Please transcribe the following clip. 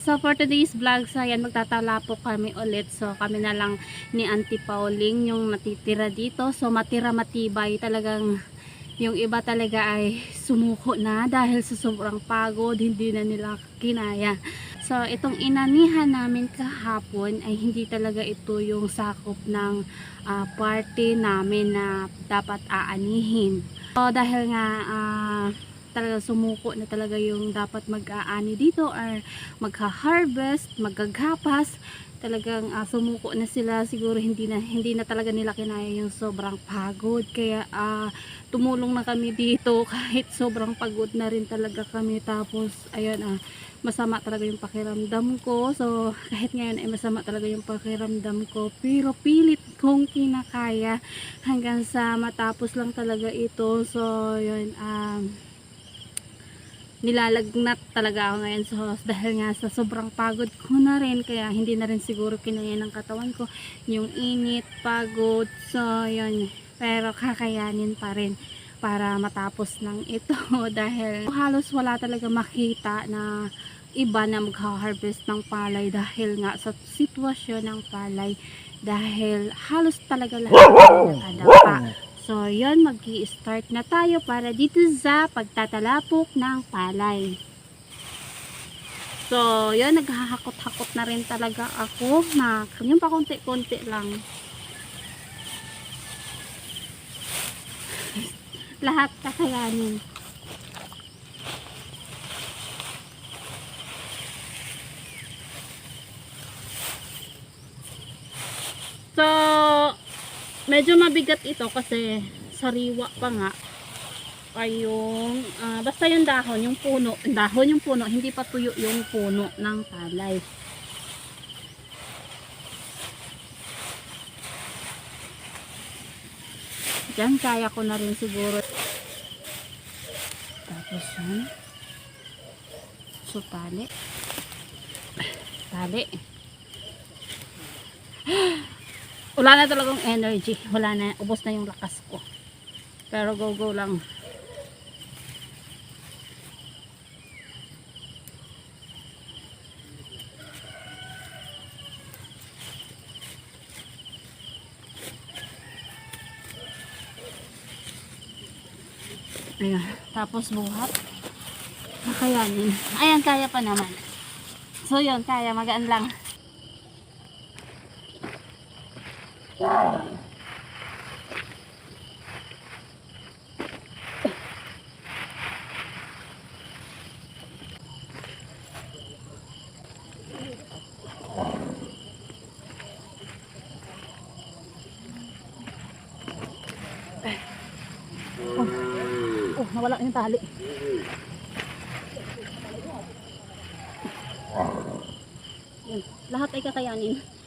So for today's vlog, so ayan magtatala po kami ulit. So kami na lang ni Auntie Pauling yung natitira dito. So matira matibay talagang yung iba talaga ay sumuko na dahil sa sobrang pagod, hindi na nila kinaya. So itong inanihan namin kahapon ay hindi talaga ito yung sakop ng ah, party namin na dapat aanihin. So dahil nga ah, talaga sumuko na talaga yung dapat mag-aani dito or magha-harvest, magagapas, talagang ah, sumuko na sila. Siguro hindi na hindi na talaga nila kinaya yung sobrang pagod. Kaya ah, tumulong na kami dito kahit sobrang pagod na rin talaga kami. Tapos ayun ah masama talaga yung pakiramdam ko. So kahit ngayon ay masama talaga yung pakiramdam ko. Pero pilit kong kinakaya hanggang sa matapos lang talaga ito. So yun um, nilalagnat talaga ako ngayon so dahil nga sa sobrang pagod ko na rin. Kaya hindi na rin siguro kinaya ng katawan ko. Yung init, pagod so yun. Pero kakayanin pa rin para matapos ng ito dahil halos wala talaga makita na iba na magha-harvest ng palay dahil nga sa sitwasyon ng palay. Dahil halos talaga lahat nakadapa So, yun, mag start na tayo para dito sa pagtatalapok ng palay. So, yun, naghahakot-hakot na rin talaga ako na yung pa konti-konti lang. Lahat kakayanin. So, medyo mabigat ito kasi sariwa pa nga ay yung ah, basta yung dahon, yung puno, dahon yung puno, hindi pa tuyo yung puno ng palay. Diyan, kaya ko na rin siguro. Tapos yun. So, tali. Tali. wala na talagang energy. Wala na, ubos na yung lakas ko. Pero go go lang. Ayan. Tapos buhat. Kakayanin ayan kaya pa naman. So yun kaya. Magaan lang Oh, nawala yung tali. Yan. Lahat ay kakayanin.